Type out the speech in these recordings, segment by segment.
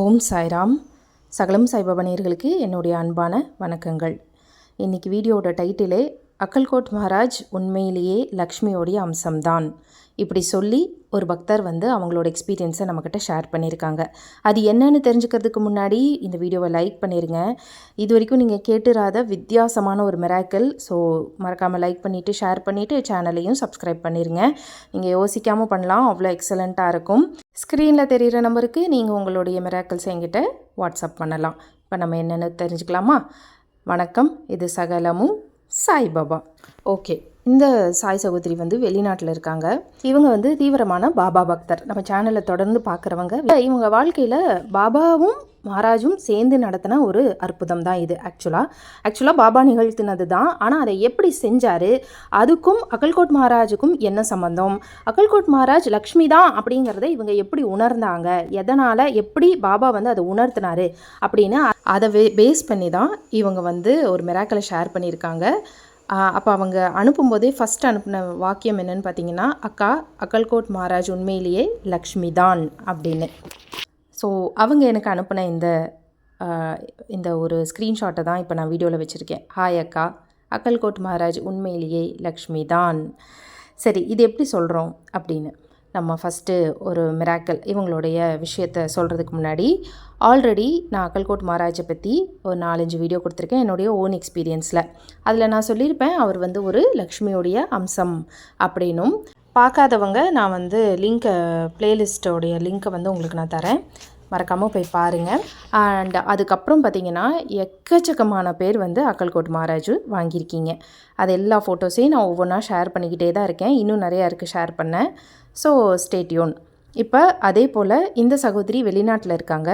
ஓம் சாய்ராம். சகலம் சாய்பாபா என்னுடைய அன்பான வணக்கங்கள். இன்றைக்கி வீடியோவோட டைட்டிலே அக்கல்கோட் மகாராஜ் உண்மையிலேயே லக்ஷ்மியோடைய அம்சம்தான். இப்படி சொல்லி ஒரு பக்தர் வந்து அவங்களோட எக்ஸ்பீரியன்ஸை நம்மக்கிட்ட ஷேர் பண்ணியிருக்காங்க அது என்னன்னு தெரிஞ்சுக்கிறதுக்கு முன்னாடி இந்த வீடியோவை லைக் பண்ணிடுங்க இது வரைக்கும் நீங்கள் கேட்டுறாத வித்தியாசமான ஒரு மிராக்கிள் ஸோ மறக்காமல் லைக் பண்ணிவிட்டு ஷேர் பண்ணிவிட்டு சேனலையும் சப்ஸ்கிரைப் பண்ணிடுங்க நீங்கள் யோசிக்காமல் பண்ணலாம். அவ்வளோ எக்ஸலண்ட்டாக இருக்கும். ஸ்க்ரீனில் தெரிகிற நம்பருக்கு நீங்கள் உங்களுடைய மிராக்கல்ஸ் எங்கிட்ட வாட்ஸ்அப் பண்ணலாம். இப்போ நம்ம என்னென்னு தெரிஞ்சுக்கலாமா? வணக்கம். இது சகலமும் சாய்பாபா. ஓகே. இந்த சாய் சகோதரி வந்து வெளிநாட்டில் இருக்காங்க. இவங்க வந்து தீவிரமான பாபா பக்தர். நம்ம சேனலை தொடர்ந்து பார்க்குறவங்க இவங்க வாழ்க்கையில் பாபாவும் மகாராஜும் சேர்ந்து நடத்தின ஒரு அற்புதம் தான் இது ஆக்சுவலாக ஆக்சுவலாக பாபா நிகழ்த்தினது தான். ஆனால் அதை எப்படி செஞ்சார்? அதுக்கும் அகல்கோட் மகாராஜுக்கும் என்ன சம்மந்தம் அகல்கோட் மகாராஜ் லக்ஷ்மி தான் அப்படிங்கிறத இவங்க எப்படி உணர்ந்தாங்க? எதனால் எப்படி பாபா வந்து அதை உணர்த்தினார் அப்படின்னு அதை பேஸ் பண்ணி தான் இவங்க வந்து ஒரு மிராக்களை ஷேர் பண்ணியிருக்காங்க. அப்போ அவங்க அனுப்பும்போதே ஃபஸ்ட் அனுப்பின வாக்கியம் என்னன்னு பார்த்தீங்கன்னா அக்கா அக்கல்கோட் மகாராஜ் உண்மையிலேயே லக்ஷ்மி தான் அப்படின்னு. ஸோ அவங்க எனக்கு அனுப்பின இந்த இந்த ஒரு ஸ்க்ரீன்ஷாட்டை தான் இப்போ நான் வீடியோவில் வச்சுருக்கேன். ஹாய் அக்கா அக்கல்கோட் மகாராஜ் உண்மையிலேயே லக்ஷ்மி தான். சரி இது எப்படி சொல்கிறோம் அப்படின்னு. நம்ம ஃபஸ்ட்டு ஒரு மிராக்கல் இவங்களுடைய விஷயத்த சொல்கிறதுக்கு முன்னாடி ஆல்ரெடி நான் அக்கல்கோட் மகாராஜை பற்றி ஒரு நாலஞ்சு வீடியோ கொடுத்துருக்கேன் என்னுடைய ஓன் எக்ஸ்பீரியன்ஸில் அதில் நான் சொல்லியிருப்பேன் அவர் வந்து ஒரு லக்ஷ்மியோடைய அம்சம் அப்படின்னும். பார்க்காதவங்க நான் வந்து லிங்க்கை ப்ளேலிஸ்ட்டோடைய லிங்க்கை வந்து உங்களுக்கு நான் தரேன். மறக்காமல் போய் பாருங்கள் அண்ட் அதுக்கப்புறம் பார்த்தீங்கன்னா எக்கச்சக்கமான பேர் வந்து அக்கல்கோட் மகாராஜு வாங்கியிருக்கீங்க. அது எல்லா ஃபோட்டோஸையும் நான் ஒவ்வொன்றா ஷேர் பண்ணிக்கிட்டே தான் இருக்கேன். இன்னும் நிறையா இருக்குது ஷேர் பண்ணேன் ஸோ ஸ்டேட்யூன் இப்போ அதே போல் இந்த சகோதரி வெளிநாட்டில் இருக்காங்க.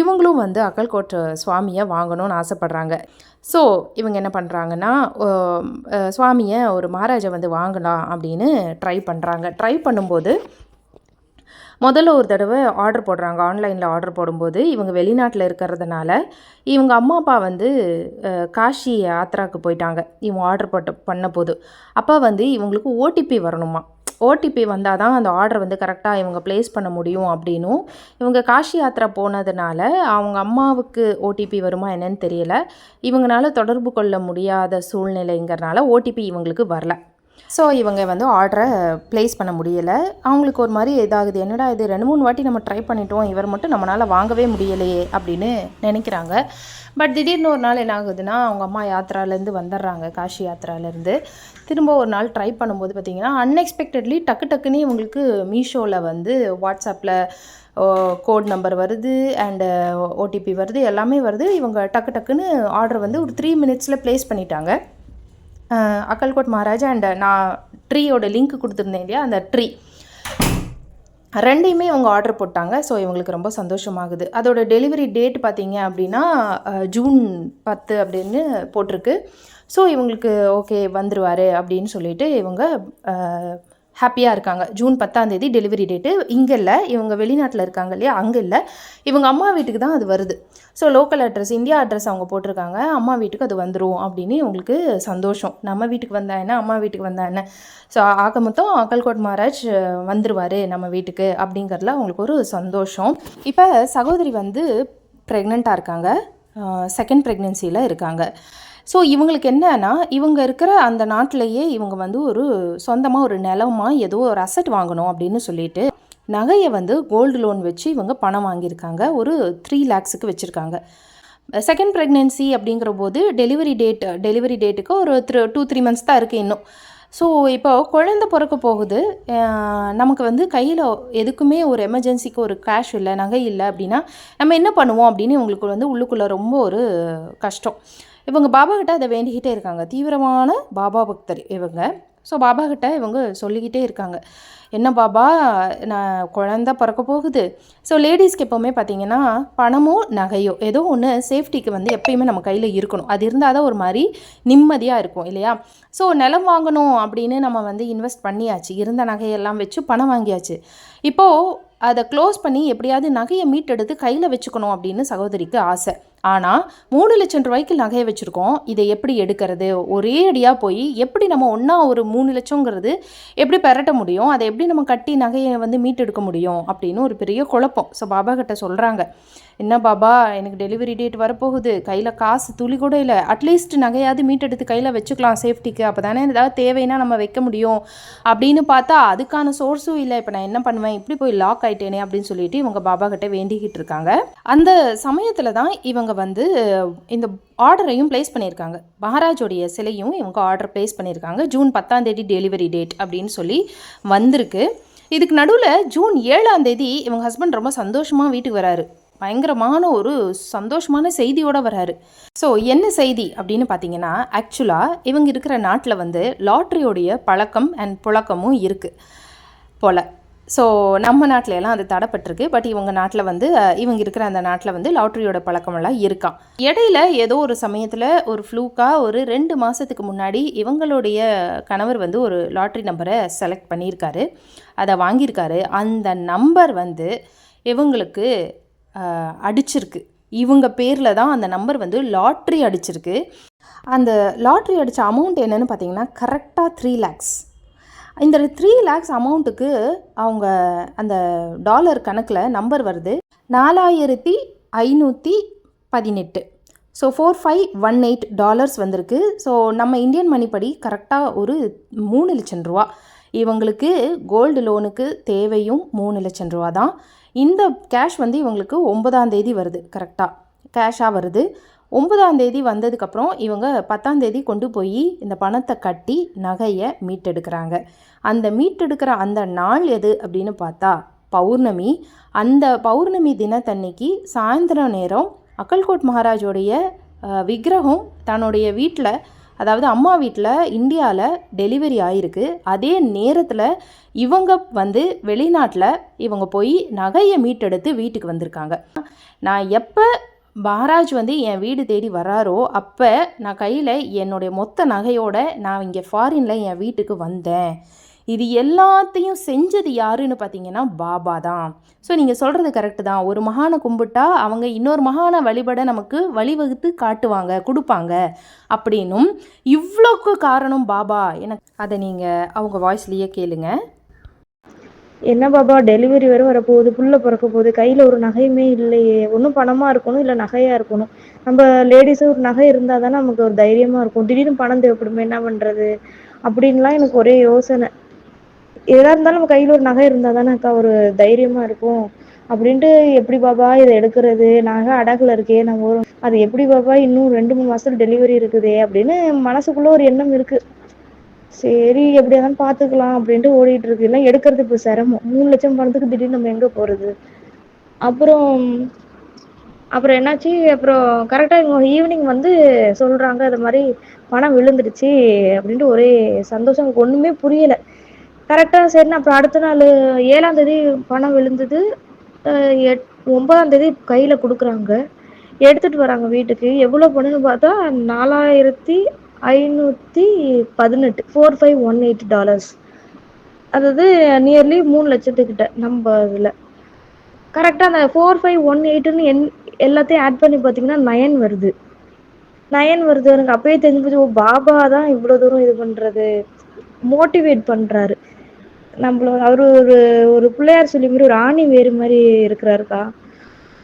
இவங்களும் வந்து அக்கல்கோட் சுவாமியை வாங்கணும்னு ஆசைப்பட்றாங்க. ஸோ இவங்க என்ன பண்ணுறாங்கன்னா சுவாமியை ஒரு மகாராஜை வந்து வாங்கலாம் அப்படின்னு ட்ரை பண்ணுறாங்க ட்ரை பண்ணும்போது முதல்ல ஒரு தடவை ஆர்டர் போடுறாங்க. ஆன்லைனில் ஆர்டர் போடும்போது இவங்க வெளிநாட்டில் இருக்கிறதுனால இவங்க அம்மா அப்பா வந்து காஷி யாத்ராக்கு போயிட்டாங்க. இவங்க ஆர்டர் போட்ட பண்ண போது அப்போ வந்து இவங்களுக்கு ஓடிபி வரணுமா? ஓடிபி வந்தால் தான் அந்த ஆர்டர் வந்து கரெக்டாக இவங்க ப்ளேஸ் பண்ண முடியும் அப்படின்னும் இவங்க காஷி யாத்திரை போனதுனால அவங்க அம்மாவுக்கு ஓடிபி வருமா என்னன்னு தெரியல. இவங்களால தொடர்பு கொள்ள முடியாத சூழ்நிலைங்கிறனால ஓடிபி இவங்களுக்கு வரல. ஸோ இவங்க வந்து ஆர்டரை ப்ளேஸ் பண்ண முடியலை. அவங்களுக்கு ஒரு மாதிரி இதாகுது. என்னடா இது? ரெண்டு மூணு வாட்டி நம்ம ட்ரை பண்ணிட்டோம். இவர் மட்டும் நம்மளால் வாங்கவே முடியலையே அப்படின்னு நினைக்கிறாங்க. பட் திடீர்னு ஒரு நாள் என்ன ஆகுதுன்னா அவங்க அம்மா யாத்திராலேருந்து வந்துடுறாங்க. காஷி யாத்திராலேருந்து திரும்ப ஒரு நாள் ட்ரை பண்ணும்போது பார்த்திங்கன்னா அன்எக்ஸ்பெக்டட்லி டக்கு டக்குன்னு இவங்களுக்கு மீஷோவில் வந்து வாட்ஸ்அப்பில் கோட் நம்பர் வருது அண்டு ஓடிபி வருது. எல்லாமே வருது. இவங்க டக்கு டக்குன்னு ஆர்டர் வந்து ஒரு த்ரீ மினிட்ஸில் ப்ளேஸ் பண்ணிட்டாங்க. அக்கல்கோட் மகாராஜா அண்ட் நான் ட்ரீயோட லிங்க் கொடுத்துருந்தேன் இல்லையா? அந்த ட்ரீ ரெண்டையுமே அவங்க ஆர்டர் போட்டாங்க. ஸோ இவங்களுக்கு ரொம்ப சந்தோஷமாகுது. அதோட டெலிவரி டேட் பார்த்தீங்க அப்படின்னா ஜூன் பத்து அப்படின்னு போட்டிருக்கு. ஸோ இவங்களுக்கு ஓகே வந்துடுவார் அப்படின்னு சொல்லிட்டு இவங்க ஹாப்பியாக இருக்காங்க. ஜூன் பத்தாந்தேதி டெலிவரி டேட்டு. இங்கே இல்லை. இவங்க வெளிநாட்டில் இருக்காங்க இல்லையா? அங்கே இல்லை. இவங்க அம்மா வீட்டுக்கு தான் அது வருது. So local address India address அவங்க போட்டிருக்காங்க. அம்மா வீட்டுக்கு அது வந்துடும் அப்படின்னு உங்களுக்கு சந்தோஷம். நம்ம வீட்டுக்கு வந்தா என்ன? அம்மா வீட்டுக்கு வந்தா என்ன? ஸோ ஆக மொத்தம் அக்கல்கோட் மகாராஜ் வந்துருவார் நம்ம வீட்டுக்கு அப்படிங்கிறதுல அவங்களுக்கு ஒரு சந்தோஷம். இப்போ சகோதரி வந்து ப்ரெக்னெண்ட்டாக இருக்காங்க. செகண்ட் ப்ரெக்னென்சியில் இருக்காங்க. ஸோ இவங்களுக்கு என்னன்னா இவங்க இருக்கிற அந்த நாட்டிலையே இவங்க வந்து ஒரு சொந்தமாக ஒரு நிலமாக ஏதோ ஒரு அசட் வாங்கணும் அப்படின்னு சொல்லிட்டு நகையை வந்து கோல்டு லோன் வச்சு இவங்க பணம் வாங்கியிருக்காங்க. ஒரு த்ரீ லேக்ஸுக்கு வச்சுருக்காங்க. செகண்ட் ப்ரெக்னென்சி அப்படிங்கிற போது டெலிவரி டேட் டெலிவரி டேட்டுக்கு ஒரு த்ரீ டூ த்ரீ மந்த்ஸ் தான் இருக்குது இன்னும். ஸோ இப்போ குழந்த பிறக்க போகுது. நமக்கு வந்து கையில் எதுக்குமே ஒரு எமர்ஜென்சிக்கு ஒரு கேஷ் இல்லை நகை இல்லை அப்படின்னா நம்ம என்ன பண்ணுவோம் அப்படின்னு இவங்களுக்கு வந்து உள்ளுக்குள்ளே ரொம்ப ஒரு கஷ்டம். இவங்க பாபா கிட்ட அதை வேண்டிக்கிட்டே இருக்காங்க. தீவிரமான பாபா பக்தர் இவங்க. ஸோ பாபா கிட்ட இவங்க சொல்லிக்கிட்டே இருக்காங்க. என்ன பாபா நான் குழந்த பிறக்க போகுது. ஸோ லேடிஸ்க்கு எப்போவுமே பார்த்தீங்கன்னா பணமோ நகையோ ஏதோ ஒன்று சேஃப்டிக்கு வந்து எப்பயுமே நம்ம கையில் இருக்கணும். அது இருந்தால் தான் ஒரு மாதிரி நிம்மதியாக இருக்கும் இல்லையா? ஸோ நிலம் வாங்கணும் அப்படின்னு நம்ம வந்து இன்வெஸ்ட் பண்ணியாச்சு. இருந்த நகையெல்லாம் வச்சு பணம் வாங்கியாச்சு. இப்போது அதை க்ளோஸ் பண்ணி எப்படியாவது நகையை மீட்டெடுத்து கையில் வச்சுக்கணும் அப்படின்னு சகோதரிக்கு ஆசை. ஆனால் மூணு லட்சம் ரூபாய்க்கு நகையை வச்சுருக்கோம். இதை எப்படி எடுக்கிறது? ஒரே அடியாக போய் எப்படி நம்ம ஒன்றா ஒரு மூணு லட்சங்கிறது எப்படி பெரட்ட முடியும்? அதை எப்படி நம்ம கட்டி நகையை வந்து மீட்டெடுக்க முடியும்? அப்படின்னு ஒரு பெரிய குழப்பம். ஸோ பாபா கிட்ட சொல்கிறாங்க என்ன பாபா எனக்கு டெலிவரி டேட் வரப்போகுது. கையில் காசு துளி கூட இல்லை. அட்லீஸ்ட் நகையாவது மீட்டெடுத்து கையில் வச்சுக்கலாம் சேஃப்டிக்கு அப்போ தானே ஏதாவது தேவைன்னா நம்ம வைக்க முடியும். அப்படின்னு பார்த்தா அதுக்கான சோர்ஸும் இல்லை. இப்போ நான் என்ன பண்ணுவேன்? இப்படி போய் லாக் ஆயிட்டேனே அப்படின்னு சொல்லிட்டு இவங்க பாபா கிட்ட வேண்டிக்கிட்டு இருக்காங்க. அந்த சமயத்தில் தான் இவங்க வந்து இந்த ஆர்டரையும் ப்ளேஸ் பண்ணியிருக்காங்க. மகாராஜோடைய சிலையும் இவங்க ஆர்டர் ப்ளேஸ் பண்ணியிருக்காங்க. ஜூன் பத்தாம் தேதி டெலிவரி டேட் அப்படின்னு சொல்லி வந்திருக்கு. இதுக்கு நடுவில் ஜூன் ஏழாம் தேதி இவங்க ஹஸ்பண்ட் ரொம்ப சந்தோஷமாக வீட்டுக்கு வராரு. பயங்கரமான ஒரு சந்தோஷமான செய்தியோடு வராரு ஸோ என்ன செய்தி அப்படின்னு பார்த்தீங்கன்னா ஆக்சுவலாக இவங்க இருக்கிற நாட்டில் வந்து லாட்ரியோடைய பழக்கம் அண்ட் புழக்கமும் இருக்குது போல். ஸோ நம்ம நாட்டில எல்லாம் அது தடப்பட்டிருக்கு. பட் இவங்க நாட்டில் வந்து இவங்க இருக்கிற அந்த நாட்டில் வந்து லாட்ரியோட பழக்கமெல்லாம் இருக்கான் இடையில ஏதோ ஒரு சமயத்தில் ஒரு ஃப்ளூக்காக ஒரு ரெண்டு மாதத்துக்கு முன்னாடி இவங்களுடைய கணவர் வந்து ஒரு லாட்ரி நம்பரை செலக்ட் பண்ணியிருக்காரு. அதை வாங்கியிருக்காரு. அந்த நம்பர் வந்து இவங்களுக்கு அடிச்சிருக்கு. இவங்க பேரில் தான் அந்த நம்பர் வந்து லாட்ரி அடிச்சிருக்கு. அந்த லாட்ரி அடித்த அமௌண்ட் என்னென்னு பார்த்தீங்கன்னா கரெக்டாக த்ரீ லேக்ஸ் இந்த த்ரீ லேக்ஸ் அமௌண்ட்டுக்கு அவங்க அந்த டாலர் கணக்கில் நம்பர் வருது. நாலாயிரத்தி ஐநூற்றி பதினெட்டு. So four five one eight dollars வந்திருக்கு. ஸோ நம்ம இந்தியன் மணி படி கரெக்டாக ஒரு மூணு லட்சம் ரூபா. இவங்களுக்கு கோல்டு லோனுக்கு தேவையும் மூணு லட்சம் ரூபா தான் இந்த கேஷ் வந்து இவங்களுக்கு ஒன்பதாம் தேதி வருது கரெக்டாக கேஷாக வருது. ஒன்பதாம் தேதி வந்ததுக்கப்புறம் இவங்க பத்தாம் தேதி கொண்டு போய் இந்த பணத்தை கட்டி நகையை மீட்டெடுக்கிறாங்க. அந்த மீட்டெடுக்கிற அந்த நாள் எது அப்படின்னு பார்த்தா பௌர்ணமி. அந்த பௌர்ணமி தினத்தன்னைக்கு சாயந்தரம் நேரம் அக்கல்கோட் மகாராஜோடைய விக்கிரகம் தன்னுடைய வீட்டில் அதாவது அம்மா வீட்டில் இந்தியாவில் டெலிவரி ஆகிருக்கு அதே நேரத்தில் இவங்க வந்து வெளிநாட்டில் இவங்க போய் நகையை மீட்டெடுத்து வீட்டுக்கு வந்திருக்காங்க. நான் எப்போ மகாராஜ் வந்து என் வீடு தேடி வராரோ அப்போ நான் கையில் என்னுடைய மொத்த நகையோட நான் இங்கே ஃபாரினில் என் வீட்டுக்கு வந்தேன். இது எல்லாத்தையும் செஞ்சது யாருன்னு பார்த்தீங்கன்னா பாபா தான். ஸோ நீங்கள் சொல்கிறது கரெக்டு தான். ஒரு மகானை கும்பிட்டா அவங்க இன்னொரு மகானை வழிபட நமக்கு வழிவகுத்து காட்டுவாங்க கொடுப்பாங்க. அப்படின்னும் இவ்வளோக்கு காரணம் பாபா. எனக்கு அதை நீங்கள் அவங்க வாய்ஸ்லேயே கேளுங்க. என்ன பாபா டெலிவரி வேறு வரப்போகுது புள்ள பிறக்க போகுது கையில் ஒரு நகையுமே இல்லையே. ஒன்றும் பணமாக இருக்கணும் இல்லை நகையாக இருக்கணும். நம்ம லேடிஸும் ஒரு நகை இருந்தால் தானே நமக்கு ஒரு தைரியமாக இருக்கும். திடீர்னு பணம் தேவைப்படுமே என்ன பண்ணுறது அப்படின்லாம் எனக்கு ஒரே யோசனை. எதாக இருந்தாலும் நம்ம கையில் ஒரு நகை இருந்தால் தானே அக்கா ஒரு தைரியமாக இருக்கும். அப்படின்ட்டு எப்படி பாபா இதை எடுக்கிறது? நகை அடகுல இருக்கே நம்ம ஒரு அது எப்படி பாபா இன்னும் ரெண்டு மூணு மாதத்துல டெலிவரி இருக்குதே அப்படின்னு மனசுக்குள்ளே ஒரு எண்ணம் இருக்குது சரி எப்படியா பார்த்துக்கலாம் அப்படின்ட்டு ஓடிட்டு இருக்கு. எல்லாம் எடுக்கிறது இப்போ சிரமம். மூணு லட்சம் பணத்துக்கு திடீர்னு நம்ம எங்கே போகிறது அப்புறம் அப்புறம் என்னாச்சு? அப்புறம் கரெக்டாக இவங்க ஈவினிங் வந்து சொல்கிறாங்க அது மாதிரி பணம் விழுந்துடுச்சு அப்படின்ட்டு ஒரே சந்தோஷம். எனக்கு ஒன்றுமே புரியலை. கரெக்டாக சரிண்ணா அப்புறம் அடுத்த நாள் ஏழாம் தேதி பணம் விழுந்தது. எட் ஒன்பதாம் தேதி கையில் கொடுக்குறாங்க. எடுத்துகிட்டு வராங்க வீட்டுக்கு. எவ்வளோ பணம்னு பார்த்தா நாலாயிரத்தி ஐநூற்றி பதினெட்டு four five one eight dollars அதாவது நியர்லி மூணு லட்சத்துக்கிட்ட நம்ம இதில். கரெக்டாக அந்த ஃபோர் ஃபைவ் ஒன் எயிட்டுன்னு என் எல்லாத்தையும் ஆட் பண்ணி பார்த்தீங்கன்னா நயன் வருது. நயன் வருது. எனக்கு அப்பயே தெரிஞ்சு போச்சு ஓ பாபா தான் இவ்வளோ தூரம் இது பண்ணுறது மோட்டிவேட் பண்ணுறாரு நம்மள அவர் ஒரு ஒரு பிள்ளையார் சொல்லி மாதிரி ஒரு ஆணி வேறு மாதிரி இருக்கிறாருக்கா?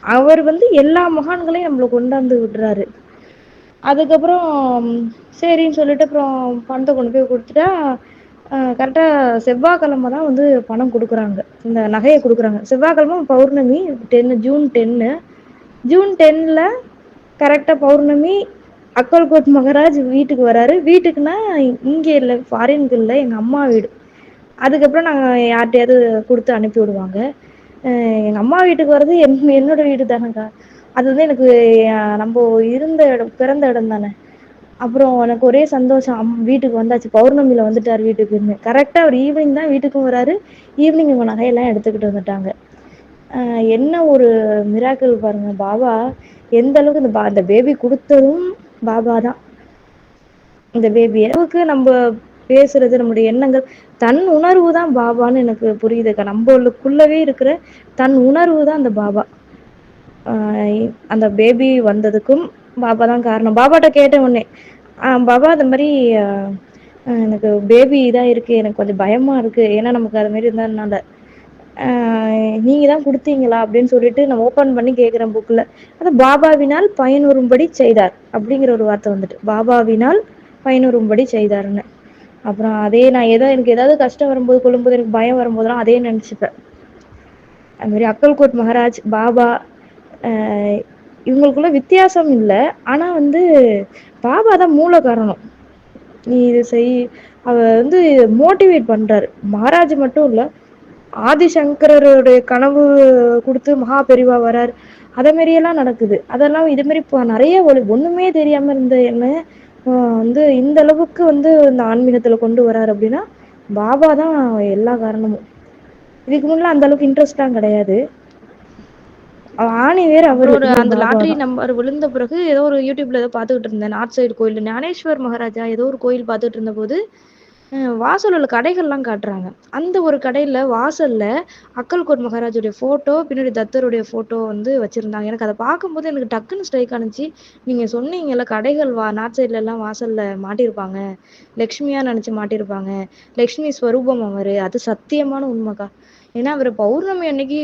அவர் வந்து எல்லா மகான்களையும் நம்மளை கொண்டாந்து விடுறாரு. அதுக்கப்புறம் சரின்னு சொல்லிட்டு அப்புறம் பணத்தை கொண்டு போய் கொடுத்துட்டா கரெக்டாக செவ்வாய்க்கிழமை தான் வந்து பணம் கொடுக்குறாங்க. இந்த நகையை கொடுக்குறாங்க. செவ்வாய்க்கிழமை பௌர்ணமி டென்னு ஜூன் டென்னு. ஜூன் டென்னில் கரெக்டாக பௌர்ணமி அக்கல்கோட் மகராஜ் வீட்டுக்கு வராரு. வீட்டுக்குன்னா இங்கே இல்லை ஃபாரின்க்கு இல்லை எங்கள் அம்மா வீடு. அதுக்கப்புறம் நாங்கள் யார்கிட்டையாவது கொடுத்து அனுப்பி விடுவாங்க. எங்கள் அம்மா வீட்டுக்கு வர்றது என் என்னோட வீடு தானேக்கா. அது வந்து எனக்கு நம்ம இருந்த இடம் பிறந்த இடம் தானே. அப்புறம் எனக்கு ஒரே சந்தோஷம். அம் வீட்டுக்கு வந்தாச்சு. பௌர்ணமியில் வந்துட்டார் வீட்டுக்குன்னு. கரெக்டாக அவர் ஈவினிங் தான் வீட்டுக்கும் வராரு. ஈவினிங் இவங்க நகையெல்லாம் எடுத்துக்கிட்டு வந்துட்டாங்க. என்ன ஒரு மிராக்கள் பாருங்க. பாபா எந்த அளவுக்கு இந்த பா அந்த பேபி கொடுத்ததும் பாபா தான். இந்த பேபி அளவுக்கு நம்ம பேசுறது நம்முடைய எண்ணங்கள். தன் உணர்வு தான் பாபான்னு எனக்கு புரியுதுக்கா நம்மளுக்குள்ளவே இருக்கிற தன் உணர்வு தான் அந்த பாபா. அந்த பேபி வந்ததுக்கும் பாபா தான் காரணம். பாபாட்ட கேட்ட உடனே. ஆஹ் பாபா அந்த மாதிரி எனக்கு பேபி இதாக இருக்கு எனக்கு கொஞ்சம் பயமா இருக்கு. ஏன்னா நமக்கு அது மாதிரி இருந்ததுனால நீங்க தான் கொடுத்தீங்களா அப்படின்னு சொல்லிட்டு நம்ம ஓபன் பண்ணி கேட்குறேன் புக்கில் அது பாபாவினால் பயனுறும்படி செய்தார் அப்படிங்கிற ஒரு வார்த்தை வந்துட்டு. பாபாவினால் பயனுறும்படி செய்தாருன்னு. அப்புறம் அதே நான் ஏதோ எனக்கு ஏதாவது கஷ்டம் வரும்போது கொள்ளும்போது எனக்கு பயம் வரும்போதெல்லாம் அதே நினச்சிப்பேன். அது மாதிரி அக்கல்கோட் மகாராஜ் பாபா இவங்களுக்குள்ள வித்தியாசம் இல்லை. ஆனால் வந்து பாபா தான் மூல காரணம். நீ இது செய் அவர் வந்து மோட்டிவேட் பண்றாரு. மகாராஜ் மட்டும் இல்ல ஆதிசங்கரருடைய கனவு கொடுத்து மகா பெரிவா வரார். அதை மாதிரியெல்லாம் நடக்குது. அதெல்லாம் இது மாதிரி இப்போ நிறைய ஒளி ஒண்ணுமே தெரியாம இருந்த என்ன வந்து இந்த அளவுக்கு வந்து இந்த ஆன்மீகத்துல கொண்டு வராரு அப்படின்னா பாபா தான் எல்லா காரணமும். இதுக்கு முன்னாடி அந்த அளவுக்கு இன்ட்ரெஸ்ட்லாம் கிடையாது. ஆணி வேற அவர் அந்த லாட்டரி நம்பர் விழுந்த பிறகு ஏதோ ஒரு யூடியூப்ல ஏதோ பார்த்துக்கிட்டு இருந்தேன் நார்த் சைடு கோயில் ஞானேஸ்வர் மகாராஜா ஏதோ ஒரு கோயில் பார்த்துட்டு இருந்த போது வாசலில் உள்ள கடைகள்லாம் காட்டுறாங்க. அந்த ஒரு கடையில் வாசலில் அக்கல்கோட் மகாராஜுடைய ஃபோட்டோ பின்னாடி தத்தருடைய ஃபோட்டோ வந்து வச்சுருந்தாங்க. எனக்கு அதை பார்க்கும்போது எனக்கு டக்குன்னு ஸ்ட்ரைக் ஆனிச்சு. நீங்கள் சொன்னீங்கல்ல கடைகள் வா நார்த் சைட்லலாம் வாசலில் மாட்டியிருப்பாங்க. லக்ஷ்மியாக நினச்சி மாட்டியிருப்பாங்க. லக்ஷ்மி ஸ்வரூபம் அவர் அது சத்தியமான உண்மைக்கா. ஏன்னா அவர் பௌர்ணமி அன்னைக்கு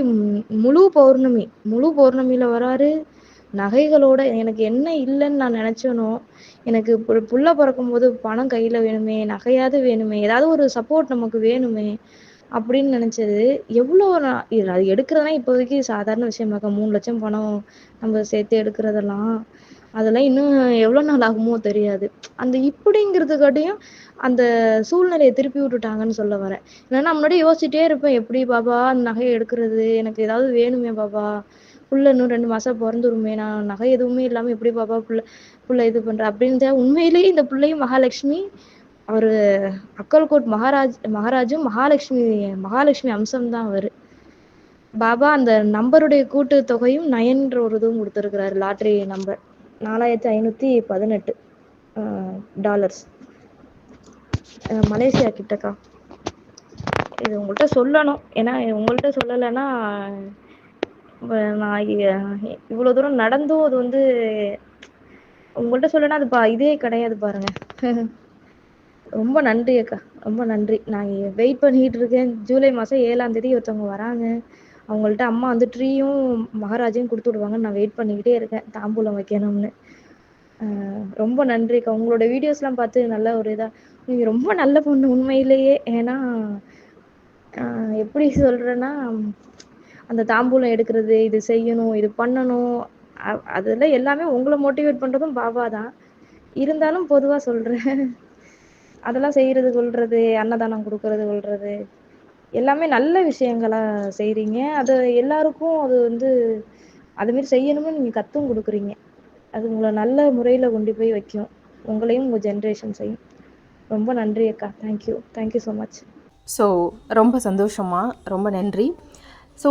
முழு பௌர்ணமி முழு பௌர்ணமியில் வராரு. நகைகளோட எனக்கு என்ன இல்லைன்னு நான் நினைச்சேனோ எனக்கு புள்ள பிறக்கும் போது பணம் கையில வேணுமே நகையாவது வேணுமே ஏதாவது ஒரு சப்போர்ட் நமக்கு வேணுமே அப்படின்னு நினைச்சது. எவ்வளோ நான் அது எடுக்கிறதுனா இப்போதைக்கு சாதாரண விஷயமாக்கா மூணு லட்சம் பணம் நம்ம சேர்த்து எடுக்கிறதெல்லாம் அதெல்லாம் இன்னும் எவ்வளோ நாள் ஆகுமோ தெரியாது. அந்த இப்படிங்கிறதுக்காட்டியும் அந்த சூழ்நிலையை திருப்பி விட்டுட்டாங்கன்னு சொல்ல வரேன். இல்லைன்னா நான் முன்னாடி யோசிச்சுட்டே இருப்பேன் எப்படி பாபா அந்த நகையை எடுக்கிறது எனக்கு ஏதாவது வேணுமே பாபா புள்ள இன்னும் ரெண்டு மாசம் பிறந்துருமே. நான் நகை எதுவுமே இல்லாம எப்படி பாப்பா புள்ள புள்ள இது பண்ற? அப்படின்னு உண்மையிலேயே இந்த பிள்ளையும் மகாலட்சுமி அவரு அக்கல்கோட் மகாராஜ் மகாராஜும் மகாலட்சுமி மகாலட்சுமி அம்சம்தான் அவரு. பாபா அந்த நம்பருடைய கூட்டு தொகையும் நயன்ற ஒரு இதுவும் கொடுத்துருக்கிறாரு. லாட்ரி நம்பர் நாலாயிரத்தி ஐநூத்தி பதினெட்டு டாலர்ஸ் மலேசியா கிட்டக்கா? இது உங்கள்கிட்ட சொல்லணும். ஏன்னா உங்கள்கிட்ட சொல்லலைன்னா நான் இவ்வளவு தூரம் நடந்தும் அது வந்து உங்கள்கிட்ட சொல்லனா அது பா இதே கிடையாது பாருங்க. ரொம்ப நன்றி அக்கா ரொம்ப நன்றி. நான் வெயிட் பண்ணிட்டு இருக்கேன். ஜூலை மாசம் ஏழாம் தேதி ஒருத்தவங்க வராங்க. அவங்கள்ட்ட அம்மா வந்து ட்ரீயும் மகாராஜையும் கொடுத்து விடுவாங்கன்னு நான் வெயிட் பண்ணிக்கிட்டே இருக்கேன். தாம்பூலம் வைக்கணும்னு. ரொம்ப நன்றிக்கா உங்களோட வீடியோஸ்லாம் பார்த்து நல்ல ஒரு இதாக நீங்க ரொம்ப நல்ல பொண்ணு உண்மையிலேயே. ஏன்னா ஆஹ் எப்படி சொல்றேன்னா அந்த தாம்பூலம் எடுக்கிறது இது செய்யணும் இது பண்ணணும். அதில் எல்லாமே உங்களை மோட்டிவேட் பண்ணுறதும் பாபா தான். இருந்தாலும் பொதுவாக சொல்கிறேன் அதெல்லாம் செய்கிறது கொள்வது அன்னதானம் கொடுக்கறது கொள்வது எல்லாமே நல்ல விஷயங்களாக செய்கிறீங்க அது எல்லாருக்கும் அது வந்து அதுமாரி செய்யணும்னு நீங்கள் கத்தும் கொடுக்குறீங்க. அது உங்களை நல்ல முறையில் கொண்டு போய் வைக்கும். உங்களையும் உங்க ஜென்ரேஷன்ஸையும் ரொம்ப நன்றி அக்கா. Thank you thank you so much so ரொம்ப சந்தோஷமாக ரொம்ப நன்றி. ஸோ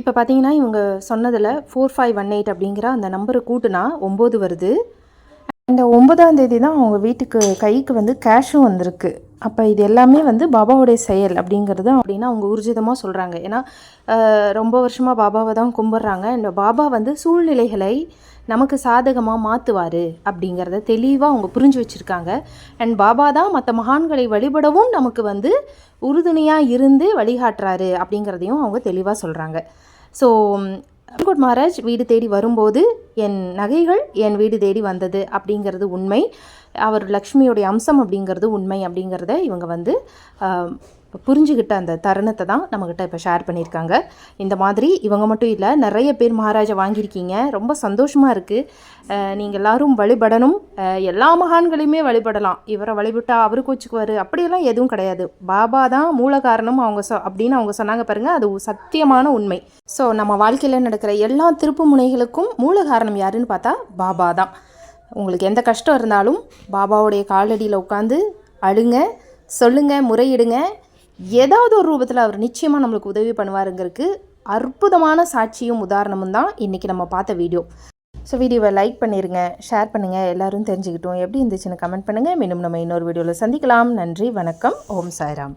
இப்போ பார்த்தீங்கன்னா இவங்க சொன்னதில் ஃபோர் ஃபைவ் ஒன் எயிட் அப்படிங்கிற அந்த நம்பரை கூட்டுனா ஒம்பது வருது. இந்த ஒன்பதாம் தேதி தான் அவங்க வீட்டுக்கு கைக்கு வந்து கேஷும் வந்திருக்கு. அப்போ இது எல்லாமே வந்து பாபாவுடைய செயல் அப்படிங்கிறது அப்படின்னா அவங்க ஊர்ஜிதமாக சொல்கிறாங்க ஏன்னா ரொம்ப வருஷமாக பாபாவை தான் கும்பிட்றாங்க. இந்த பாபா வந்து சூழ்நிலைகளை நமக்கு சாதகமாக மாற்றுவார் அப்படிங்கிறத தெளிவாக அவங்க புரிஞ்சு வச்சுருக்காங்க. அண்ட் பாபா தான் மற்ற மகான்களை வழிபடவும் நமக்கு வந்து உறுதுணையாக இருந்து வழிகாட்டுறாரு அப்படிங்கிறதையும் அவங்க தெளிவாக சொல்கிறாங்க ஸோ அல்கோட் மகாராஜ் வீடு தேடி வரும்போது என் நகைகள் என் வீடு தேடி வந்தது அப்படிங்கிறது உண்மை. அவர் லக்ஷ்மியுடைய அம்சம் அப்படிங்கிறது உண்மை அப்படிங்கிறத இவங்க வந்து புரிஞ்சுக்கிட்ட அந்த தருணத்தை தான் நம்மக்கிட்ட இப்போ ஷேர் பண்ணியிருக்காங்க. இந்த மாதிரி இவங்க மட்டும் இல்லை நிறைய பேர் மகாராஜா வாங்கியிருக்கீங்க. ரொம்ப சந்தோஷமாக இருக்குது நீங்கள் எல்லோரும் வழிபடணும். எல்லா மகான்களையுமே வழிபடலாம். இவரை வழிபட்டா அவரு கோச்சுக்குவார். அப்படியெல்லாம் எதுவும் கிடையாது. பாபா தான் மூல காரணம் அவங்க சொ அப்படின்னு அவங்க சொன்னாங்க பாருங்கள் அது சத்தியமான உண்மை. ஸோ நம்ம வாழ்க்கையில் நடக்கிற எல்லா திருப்பு முனைகளுக்கும் மூல காரணம் யாருன்னு பார்த்தா பாபா தான். உங்களுக்கு எந்த கஷ்டம் இருந்தாலும் பாபாவுடைய காலடியில் உட்காந்து அழுங்க சொல்லுங்க முறையிடுங்க. ஏதாவது ஒரு ரூபத்தில் அவர் நிச்சயமாக நம்மளுக்கு உதவி பண்ணுவாருங்கிறதுக்கு அற்புதமான சாட்சியும் உதாரணமும் தான் இன்றைக்கி நம்ம பார்த்த வீடியோ. ஸோ வீடியோவை லைக் பண்ணிடுங்க ஷேர் பண்ணுங்கள் எல்லாரும் தெரிஞ்சுக்கிட்டோம். எப்படி இருந்துச்சுன்னு கமெண்ட் பண்ணுங்கள் மீண்டும் நம்ம இன்னொரு வீடியோவில் சந்திக்கலாம். நன்றி வணக்கம். ஓம் சாய்ராம்.